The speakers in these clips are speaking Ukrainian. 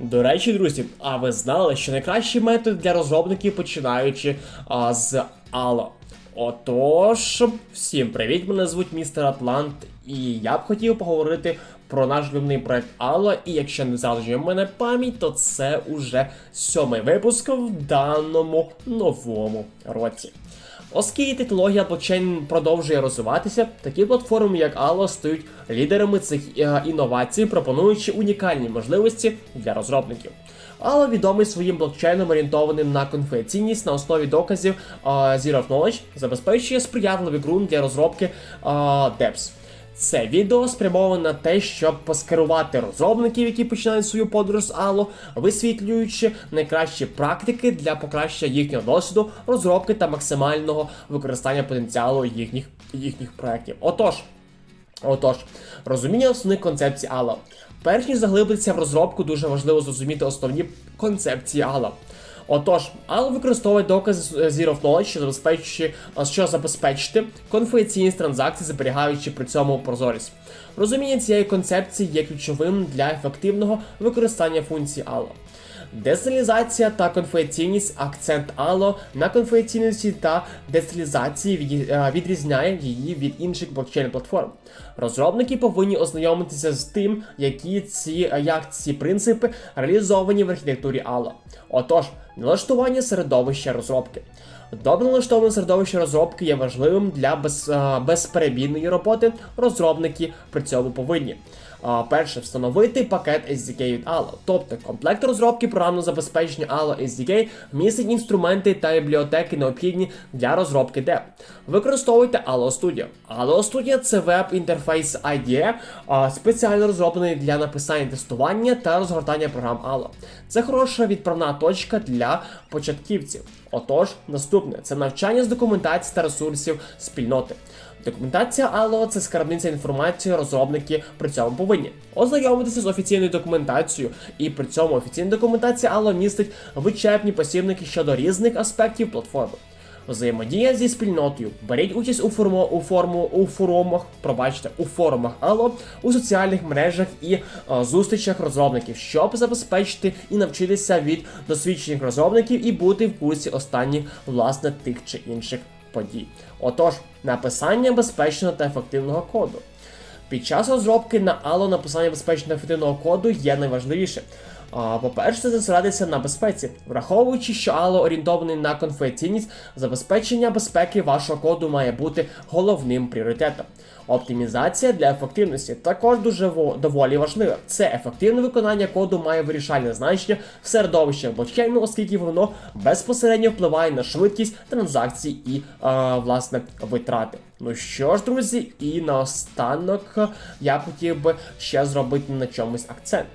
До речі, друзі, а ви знали, що найкращий метод для розробників починаючи а, з Allo? Отож, всім привіт! Мене звуть містер Атлант, і я б хотів поговорити про наш любний проект Allo. І якщо не залежує мене пам'ять, то це уже сьомий випуск в даному новому році. Оскільки технологія блокчейн продовжує розвиватися, такі платформи, як Allo, стають лідерами цих е, інновацій, пропонуючи унікальні можливості для розробників. Allo відомий своїм блокчейном, орієнтованим на конфіденційність на основі доказів е, Zero Knowledge, забезпечує сприятливий ґрунт для розробки е, DEPS. Це відео спрямоване на те, щоб поскерувати розробників, які починають свою подорож з Allo, висвітлюючи найкращі практики для покращення їхнього досвіду, розробки та максимального використання потенціалу їхніх, їхніх проєктів. Отож, Отож, розуміння основних концепцій Allo. Перш ніж заглибитися в розробку, дуже важливо зрозуміти основні концепції Allo. Отож, але використовує докази Zero of Knowledge, що забезпечує, що забезпечити конфіденційність транзакцій, зберігаючи при цьому прозорість. Розуміння цієї концепції є ключовим для ефективного використання функції Allo. Децентралізація та конфіденційність акцент Allo на конфіденційності та децентралізації від- е, відрізняє її від інших блокчейн платформ. Розробники повинні ознайомитися з тим, які ці, як ці принципи реалізовані в архітектурі Allo. Отож, налаштування середовища розробки. Добре налаштоване середовище розробки є важливим для без, е, безперебійної роботи. Розробники при цьому повинні. А, Перше, встановити пакет SDK від Allo. Тобто комплект розробки програмного забезпечення Allo SDK містить інструменти та бібліотеки необхідні для розробки DEP. Використовуйте Allo Studio. Allo Studio це веб-інтерфейс IDE, а, спеціально розроблений для написання тестування та розгортання програм Allo. Це хороша відправна точка для початківців. Отож, наступне це навчання з документації та ресурсів спільноти. Документація Allo – це скарбниця інформації, розробники при цьому повинні ознайомитися з офіційною документацією, і при цьому офіційна документація Allo містить вичерпні посібники щодо різних аспектів платформи. Взаємодія зі спільнотою. Беріть участь у форму у форму у форумах, пробачте, у форумах Allo, у соціальних мережах і е, зустрічах розробників, щоб забезпечити і навчитися від досвідчених розробників і бути в курсі останніх власне тих чи інших подій. Отож, написання безпечного та ефективного коду. Під час розробки на Allo написання безпечного та ефективного коду є найважливіше. По-перше, це зосередитися на безпеці, враховуючи, що Allo орієнтований на конфіденційність, забезпечення безпеки вашого коду має бути головним пріоритетом. Оптимізація для ефективності також дуже доволі важлива. Це ефективне виконання коду має вирішальне значення в середовищі блокчейну, оскільки воно безпосередньо впливає на швидкість транзакцій і а, власне витрати. Ну що ж, друзі, і наостанок е, я хотів би ще зробити на чомусь акцент.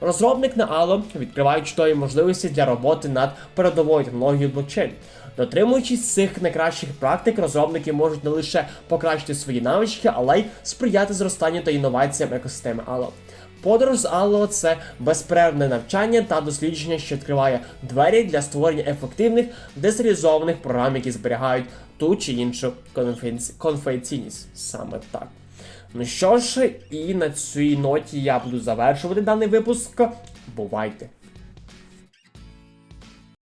Розробник на Allo відкриває чудові можливості для роботи над передовою технологією блокчейн. Дотримуючись цих найкращих практик, розробники можуть не лише покращити свої навички, але й сприяти зростанню та інноваціям екосистеми Allo. Подорож з Allo – це безперервне навчання та дослідження, що відкриває двері для створення ефективних децентралізованих програм, які зберігають ту чи іншу конфіденці- конфіденційність. Саме так. Ну що ж, і на цій ноті я буду завершувати даний випуск. Бувайте!